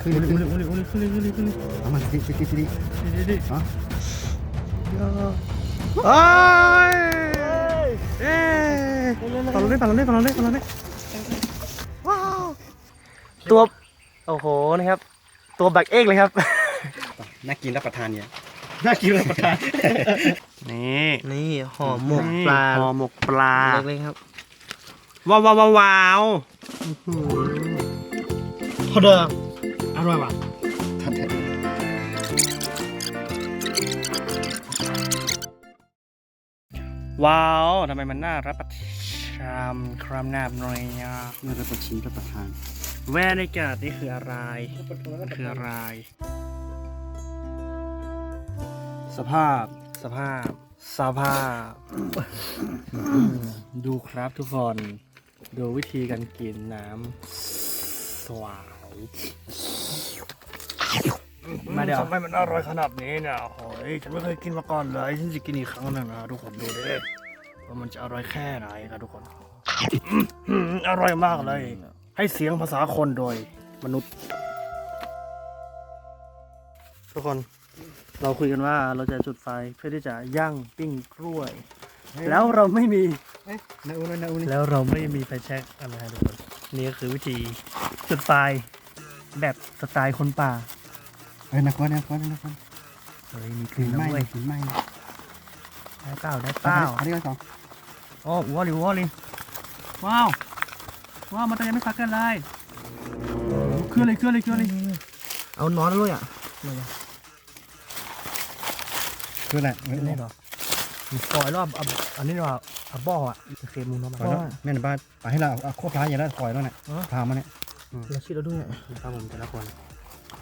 ขึ้น Boleh ขึ้น boleh boleh boleh boleh boleh boleh. เอามาสิสิสิสิ Jadi jadi. ฮะเอ้ยเอ้ยฝังเราด้วยฝังเราด้วยฝังเราด้วยฝังเราด้วยว้าวตัวโอ้โหนะครับ ตัวบักเอกเลยครับ น่ากินรับประทานเนี่ยน่ากินรับประทานนี่นี่ห่อหมกปลาห่อหมกปลาเล็กๆครับว้าวว้าวว้าวว้าวพอเดิม ร่อยว่ะท่านเถอะว้าวทำไมมันน่ารับประทานครามนาบหน่อยอะน่ารับประชิมรับประทาน แวนิกาดนี่คืออะไรมันคืออะไร สภาพสภาพสภาพ ดูครับทุกคน ดูวิธีการกินน้ำสวาย มาเดี๋ยวทำไมมันอร่อยขนาดนี้เนี่ยโอ้ยฉันไม่เคยกินมาก่อนเลยฉันจะกินอีกครั้งหนึ่งนะทุกคนดูดิว่ามันจะอร่อยแค่ไหนครับทุกคนอืมอร่อยมากเลย ให้เสียงภาษาคนโดยมนุษย์ ทุกคนเราคุยกันว่าเราจะจุดไฟเพื่อที่จะย่างปิ้งกล้วย แล้วเราไม่มีนาอูนาอูนี่แล้วเราไม่มีไฟแช็กอะไรนะทุกคนนี่ก็คือวิธีจุดไฟ แบบสไตล์คนป่าเอ้ยนักวันนักวันนักวันเฮ้ยมีกถึลิ่งนไหมน้ำเว้ยถึงไหมได้เปล่าได้เปเป้าล่าอันนี้ก็สองโอ้วอลลิวอลลิว้าวว้าวมันจะยังไม่พักกันเลยเคลื่อนเลยเคลื่อนเลยเคลื่อนเลยเอานอนด้วยอะคืออะไรนี่เหรอมีซอยรอบอะอันนี้ว่าอะบ่ออะเคมูนเข้ามาปล่อยแล้วแม่นบ้านไปให้เราเอาโคตรร้ายอย่างนั้นปล่อยแล้วเนี่ยอ๋อพามาเนี่ย เราชิดเราด้วยครับผมแต่ละคน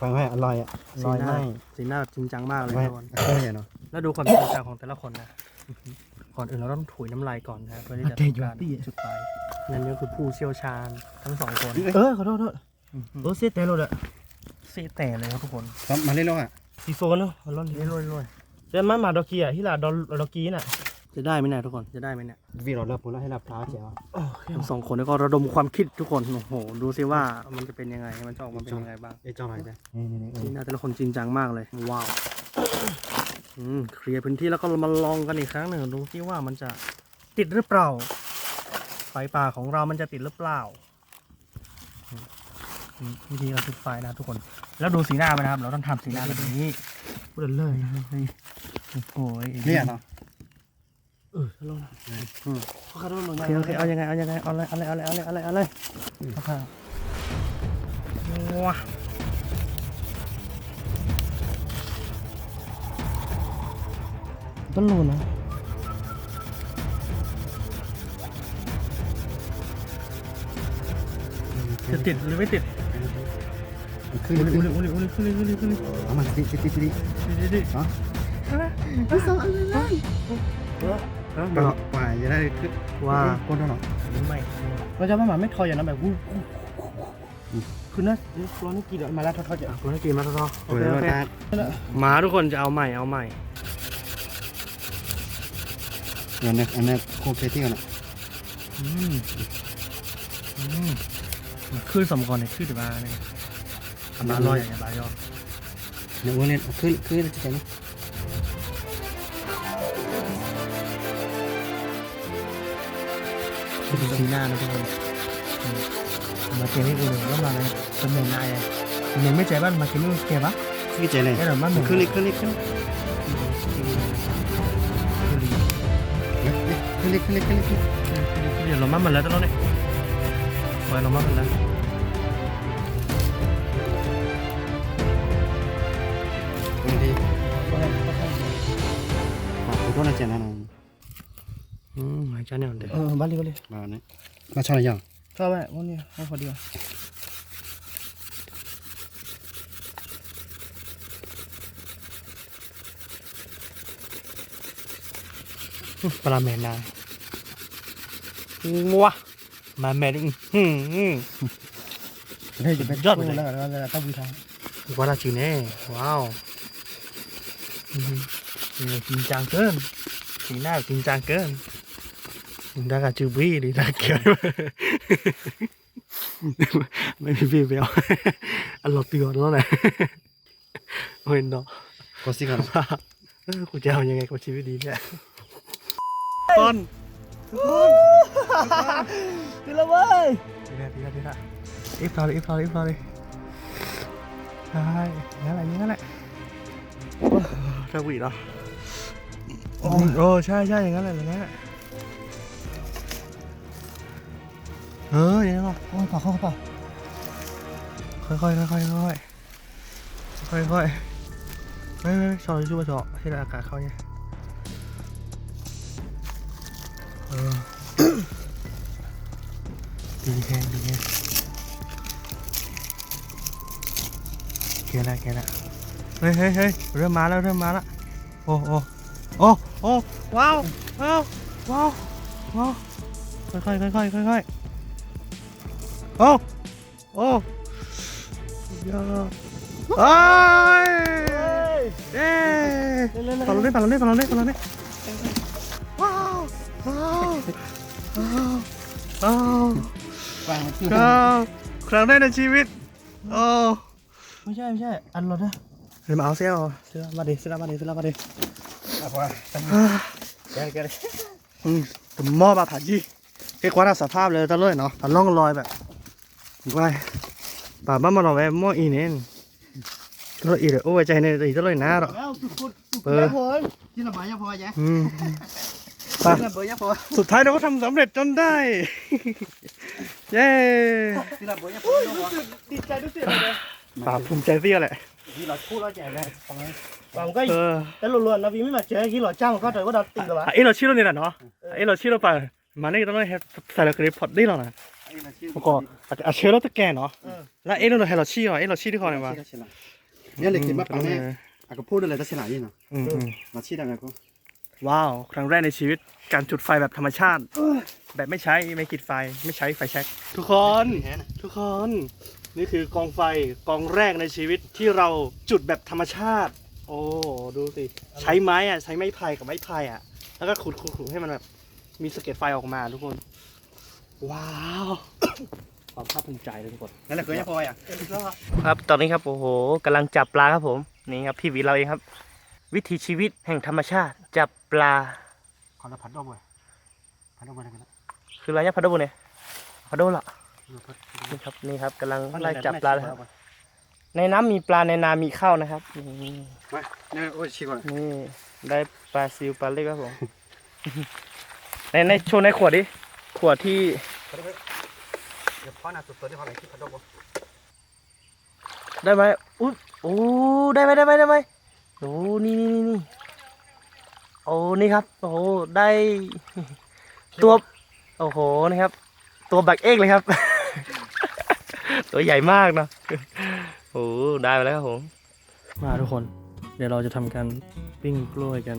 ฟังให้อร่อยอะลอยไหมสีหน้าจริงจังมากเลยไว้ทุกคนเคยเนาะแล้วดูความจริงจังของแต่ละคนนะก่อนอื่นเราต้องถุยน้ำลายก่อนนะเพื่อที่จะทำการจุดไฟนั่นก็คือผู้เชี่ยวชาญทั้งสองคน เออขอโทษโทษโอ้เสียแต่เราเลยซีแต่เลยครับทุกคนตอนมาเล่นแล้วอะสีโซนเนาะร้อนนี่รวยรวยเดี๋ยวมามาดอกเกียที่ละดอดอกกีน่ะ จะได้ไหมเนี่ยทุกคนจะได้ไหมเนี่ยวีเราเลิกพูดแล้วให้รับพลาเจ้าทั้งสองคนนี่ก็ระดมความคิดทุกคนโอ้โหดูซิว่ามันจะเป็นยังไงมันจะออกมาเป็นยังไงบ้างเอ้ยจ้าหน่อยจ้ะนี่นี่นี่นี่น่าแต่ละคนจริงจังมากเลยว้าวอืมเคลียร์พื้นที่แล้วก็มาลองกันอีกครั้งหนึ่งดูซิว่ามันจะติดหรือเปล่าไฟป่าของเรามันจะติดหรือเปล่าอืมวิธีการจุดไฟนะครับทุกคน แล้วดูสีหน้าไปนะครับ เราต้องทำสีหน้าแบบนี้พูดเลยเฮ้ยโอ้โหเนี่ยเนาะ เออลองขอโทษหน่อยโอเคโอเคเอายังไงเอายังไงเอาเลยเอาเลยเอาเลยเอาเลยเอาเลยเอาเลยเอาค่ะว้าต้นโลนะจะติดหรือไม่ติดขึ้นโอ้ขึ้นยโอ้ยโอ้ยขึ้นเลยขึ้นเลยขึ้นเลยเอามาสิสิสิสิดิดิอ๋อพี่สองอันเลย ตลอดไปจะได้ขึ้นว่าคนตลอดไม่เราจะมาหมาไม่ทอยอย่างนั้นแบบวู้คือนะร้อนนี่กี่เดือนมาแล้วทอดๆจะคนให้กินมาทอโอ้ยว่าตาหมาทุกคนจะเอาใหม่เอาใหม่เดี๋ยวเนี่ยอันนี้โคเคที่กันอะอืมอืมขึ้นสมก่อนเนี่ยขึ้นถึงมาเนี่ยมาลอยอย่างเงี้ยลายยอเนี่ยวันนี้ขึ้นขึ้นจะ ไหนดูสีหน้านะทุกคนมาเกมให้กูเลยว่ามาเลยเป็นเหมือนนายเน้นไม่ใจบ้านมาเกมไม่เกมปะขึ้นใจเลยแค่เดี๋ยวมันเหมือนขึ้นเลยขึ้นเลยขึ้นขึ้นเลยขึ้นเลยขึ้นเลยขึ้นเดี๋ยวเรามามันแล้วตอนนี้ไว้เรามามันแล้ววันดีขอบคุณนะเจนนะ อืมหายใจเนี่ยเดี๋ยวเออบ้านเรียกเลยมาเนี่ยมาชอบอะไรยังชอบไหมวันนี้ให้พอดีปลาแมนนางัวมาแมนอืมอืมเฮ้ยจะไปยอดไปเลยแล้วกันแล้วกันต้องมีทางวาราจีเน่ว้าวอืมนี่จริงจังเกินสีหน้าจริงจังเกิน ดากาจูบี้ดีดาเกียวไม่มีพี่เบลอันเราเตือนแล้วนะเฮ้ยเนาะก็สิครับเออกูจะเอายังไงกับชีวิตดีเนี่ยต้นดีแล้วเว้ยดีแล้วดีแล้วดีแล้วอีฟต่อเลยอีฟต่อเลยอีฟต่อเลยใช่งั้นแหละงั้นแหละโอ้ถ้าหวีเนาะโอ้โอ้ใช่ใช่อย่างนั้นแหละอย่างนั้นแหละ เอออย่างนั้นเรอโอ้ยต่อเข้าต่อค่อยค่อยค่อยค่อยค่อยๆไม่ไม่ไม่ชอช่วยชอให้อากาศเข้าเนี่ยเออดีแค่ดีแค่เกล้าเกล้าเฮ้ยเฮ้ยเฮ้ยเริ่มมาแล้วเริ่มมาแล้วโอ้โอ้โอ้โอ้ว้าวว้าวว้าวว้าวค่อยค่อยค่อยค่อยค่อย โอ้โอ้ยอดโอ้ยเย้ฝั่งเราได้ฝั่งเราได้ฝั่งเราได้ฝั่งเราได้ว้าวว้าวว้าวว้าวฟังคือครับครั้งแรกในชีวิตโอ้ไม่ใช่ไม่ใช่อันรถนะเดี๋ยวมาเอาเสื้อเอาเสื้อมาดิเสื้อมาดิเสื้อมาดิอะพอแกแกเลยอืมแต่หม้อบาผ่ายี่เกี่ยวกับสภาพเลยตะเลยเนาะแต่ล่องรอยแบบ ว่าป่าบ้านมันเอาไว้หม้ออีเนี่ยตะเลยอีเลยโอ้ยใจเนี่ยอีตะเลยนะหรอแล้วสุดสุดเออพอกินละหมายังพอแย่อืมกินละเบอร์ยังพอสุดท้ายเราก็ทำสำเร็จจนได้เย้กินละเบอร์ยังพอดีใจด้วยสิเลยป่าภูมิใจเสียแหละที่เราพูดแล้วแจกเลยฟังไหมป่าก็เออแต่ล้วนๆนะพี่ไม่มาเจอกี่หล่อจ้างก็แต่ก็ดัดติดหรอวะไอ้เราชื่อเราเนี่ยเนาะไอ้เราชื่อเราไปมาเนี่ยต้องให้ใส่เรากระดิ่งพอดได้หรอนะ แล้วก็อาเชื้อเราตะแกนเนาะแล้วเอ๊ะเราให้เราชี้เหรอเอ๊ะเราชี้ที่คอไหนวะเนี่ยเลยกินมาปังแน่อะก็พูดอะไรตั้งขนาดนี้เนาะอืมอืมมาชี้ได้ไงกูว้าว ครั้งแรกในชีวิตการจุดไฟแบบธรรมชาติ แบบไม่ใช้ไม่ขีดไฟไม่ใช้ไฟแช็กทุกคนแค่นะทุกคน นี่คือกองไฟกองแรกในชีวิตที่เราจุดแบบธรรมชาติ โอ้ดูสิใช้ไม้อะใช้ไม้ไผ่กับไม้ไผ่อะแล้วก็ขุดขุดขุดให้มันแบบมีสะเก็ดไฟออกมาทุกคน ว้าวความภาคภูมิใจเลยทุกคนนั่นแหละคือยังพออะครับตอนนี้ครับโอ้โหกำลังจับปลาครับผมนี่ครับพี่หวีเราเองครับ วิถีชีวิตแห่งธรรมชาติจับปลาขอละพัดดอกเว้ยพัดดอกเว้ยกันนะคืออะไรเนี่ยพัดโดเนี่ยพัดโดล่ะนี่ครับนี่ครับกำลังไล่จับปลาเลยครับในน้ำมีปลาในนามีข้าวนะครับนี่มาเนี่ยโอ้ยชี้ก่อนนี่ได้ปลาซิวปลาเล็กครับผมในในโชว์ในขวดดิ ขวดที่เดี๋ยวพ่อหน้าสุดตัวที่พ่อไหนที่พัดดอกได้ไหมอุ๊ยโอ้ได้ไหมได้ไหมได้ไหมโอ้นี่นี่นี่นี่โอ้นี่ครับ โอ้ได้ตัวโอ้โหนะครับ ตัวบักเอกเลยครับ ตัวใหญ่มากเนาะโอ้ได้ไปแล้วครับผมมาทุกคน เดี๋ยวเราจะทำการปิ้งกล้วยกัน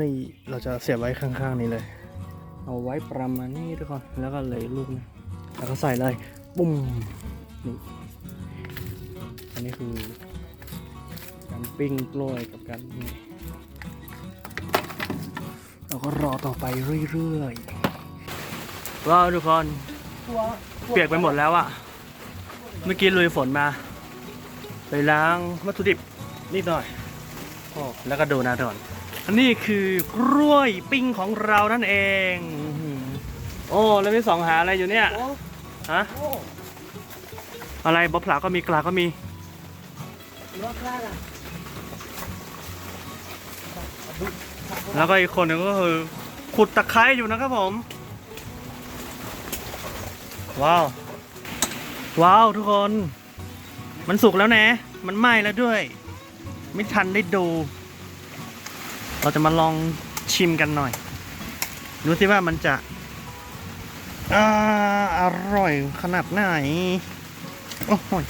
นี่เราจะเสียบไว้ข้างๆนี้เลย เอาไว้ประมาณนี้ทุกคน แล้วก็เลยลูกนึงแล้วก็ใส่เลยปุ้มนี่ อันนี้คือ การปิ้งกล้วยกับการนี่เราก็รอต่อไปเรื่อยๆ ว้าวทุกคน เปียกไปหมดแล้วอะเมื่อกี้ลุยฝนมา ไปล้างวัตถุดิบนิดหน่อยโอ้แล้วก็ดูนะทุกคนอันนี้คือกล้วยปิ้งของเรานั่นเอง โอ้แล้วมีสองหาอะไรอยู่เนี่ยฮะอะไรบ๊อบผลาก็มีกลาก็มีแล้วก็อีกคนหนึ่งก็คือขุดตะไคร้อยู่นะครับผม ว้าว ว้าวทุกคน มันสุกแล้วนะมันไหม้แล้วด้วย ไม่ทันได้ดู เราจะมาลองชิมกันหน่อย ดูสิว่ามันจะ อ่าอร่อยขนาดไหน โอ้โหย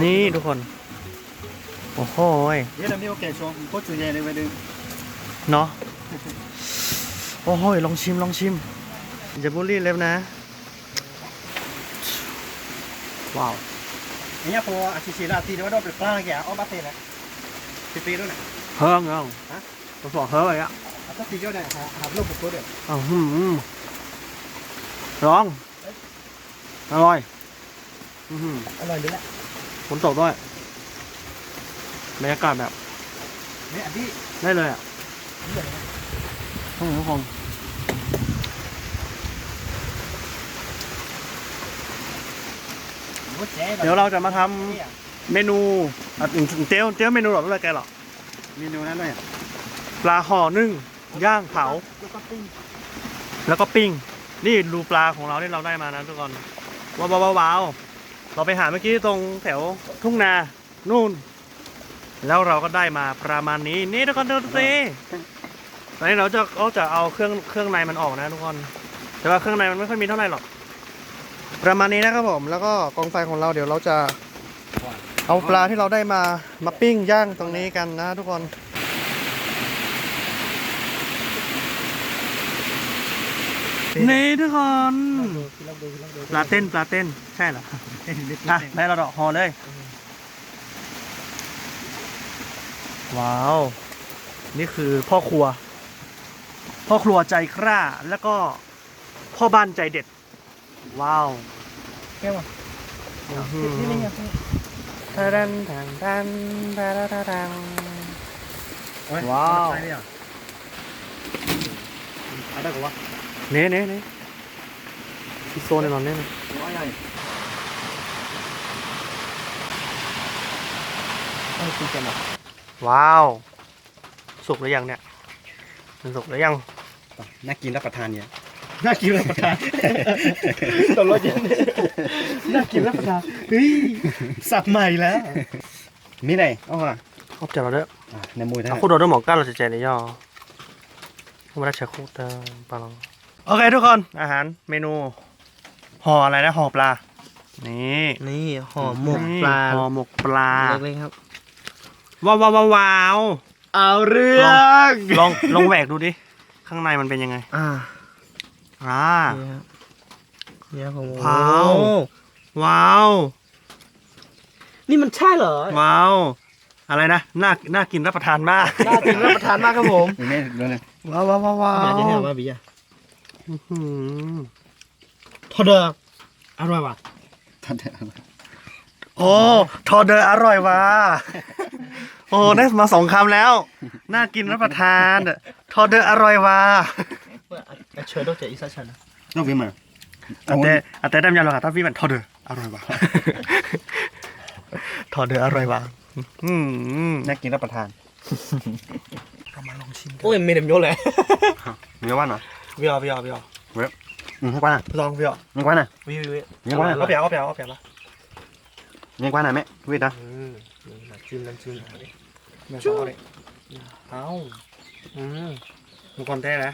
นี่ทุกคน โอ้โหยเดี๋ยวเรามีโอเคชมโคตรจุใจเลยไปดูเนาะโอ้โหยลองชิมลองชิมอย่าบูลลี่เล็บนะ ว้าวเนี่ยพออาชีพราตีเดี๋ยวเราไปปลาแกเอาบัตเต้นะปีปีด้วยนะเฮิร์งเอาฮะผมบอกเฮิร์งเลยอะเอาตัตีเจ้าเนี่ยหาหาลูกปุ๊บเดี๋ยวอ้าวหืม ร้อง อร่อย อื้อหืออร่อยเลยแหละฝนตกด้วยบรรยากาศแบบ เนี่ยอันที่ได้เลยอะทุกคนทุกคนรสแจ๊เดี๋ยวเราจะมาทำเมนูอะเตี้ยวเตี้ยวเมนูหรอไม่เป็นไรแกหรอกเมนูนั้นด้วยปลาห่อนึ่งย่างเผา แล้วก็ปิ้ง นี่ดูปลาของเราที่เราได้มานะทุกคนว้าวว้าววาวเราไปหาเมื่อกี้ตรงแถวทุ่งนานู่น แล้วเราก็ได้มาประมาณนี้ นี่ทุกคนดูสิตอนนี้เราจะก็จะเอาเครื่องเครื่องในมันออกนะทุกคน แต่ว่าเครื่องในมันไม่ค่อยมีเท่าไหร่หรอก ประมาณนี้นะครับผม แล้วก็กองไฟของเราเดี๋ยวเราจะ เอาปลาที่เราได้มามาปิ้งย่างตรงนี้กันนะทุกคน นี่ทุกคนปลาเต้นปลาเต้นใช่เหรออะได้เราดอกฮอเลย ว้าว นี่คือพ่อครัว พ่อครัวใจกล้าแล้วก็พ่อบ้านใจเด็ด ว้าวแก้วอะอื้อหือนี่นี่ไงทะดันทางดันทะดันทะดังว้าวใช่เนี่ยอะไรกันวะ เน่เน่เน่ที่โซนแน่นอนแน่นอนร้อยใหญ่ต้องคุยกันเหรอว้าว สุกหรือยังเนี่ยมันสุกหรือยัง น่ากินรับประทานเนี่ย น่ากินรับประทานตลอดเย็นน่ากินรับประทาน เฮ้ย สับใหม่แล้ว มีไหนเอาอะขอบใจเราด้วยในมือท่าเอาคู่โดดด้วยหมอก้านเราจะใจในย่อไม่ได้ใช้คู่เติมปลาลอง โอเคทุกคนอาหารเมนูห่ออะไรนะห่อปลา นี่นี่ห่อหมกปลาห่อหมกปลาเล็กๆครับว้าวว้าวว้าวว้าวเอาเรื่องลองลองแหวกดูดิ ข้างในมันเป็นยังไง อ่าอ่านี่ครับนี่ครับผมว้าวโอ้ว้าว นี่มันใช่เหรอ ว้าว อะไรนะ น่า น่ากินรับประทานมาก น่ากินรับประทานมากครับผมมีไหมดูหน่อยว้าวว้าวว้าวว้าอยากจะให้วมาบีอะอื้อหือ ทอดเดอร์อร่อยว่ะท่านเถอะโอ้ทอเดอร์อร่อยว่ะโอ้ได้มาสองคำแล้ว น่ากินรับประทานทอเดอร์อร่อยว่ะเชิญต้องเจออีกสักชั้นนะต้องวิ่งมาอาเต้อาเต้ได้ยำเราค่ะถ้าพี่มันทอเดอร์อร่อยว่ะทอเดอร์อร่อยว่ะอืมน่ากินรับประทานเรามาลองชิมกันโอ้ยไม่เต็มยศเลยมีว่าเนาะวิววิววิวอืมให้กว่าน่ะลองวิวมีกว่าน่ะวิววิวยังไงเอาเปียกเอาเปียกเอาเปียกละมีกว่าน่ะแม่วิ่งนะอืมน้ำจิ้มน้ำจิ้มไม่ชอบเลยเอาอืมมันก่อนแท้นะ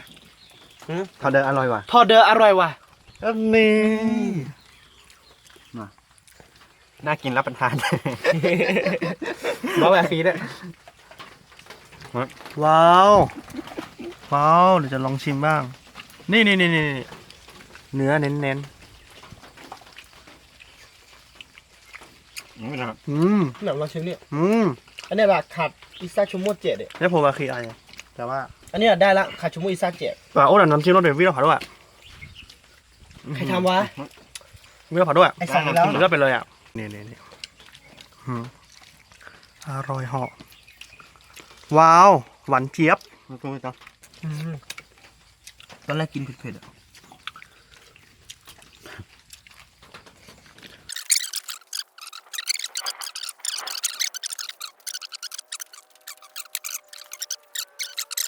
ทอดเดอร์อร่อยว่ะทอดเดอร์อร่อยว่ะอันนี้น่ากินรับประทานมาแบบฟรีด้วยว้าว ว้าว เดี๋ยวจะลองชิมบ้าง นี่นี่นี่นี่นี่เนื้อเน้นเน้นไม่ได้ๆอืมหนังเราชิมเนี่ยอืมอันเนี้ยแบบขาดอิซาชูโมเจ็ดเนี่ยแล้วผมมาคีไอแต่ว่า อันเนี้ยได้ละขาดชูโมอิซาเจ็ดป่าโอ้แต่น้ำจิ้มรสเด็ดวิเราผัดด้วยใครทำวะวิเราผัดด้วยไอ้สั่งแล้วกินเลือดไปเลยอะนี่นี่นี่อืมอร่อยเหาะว้าว หวานเจี๊ยบมันตรงนี้จ้ะ ตอนแรกกินเผ็ดๆอะ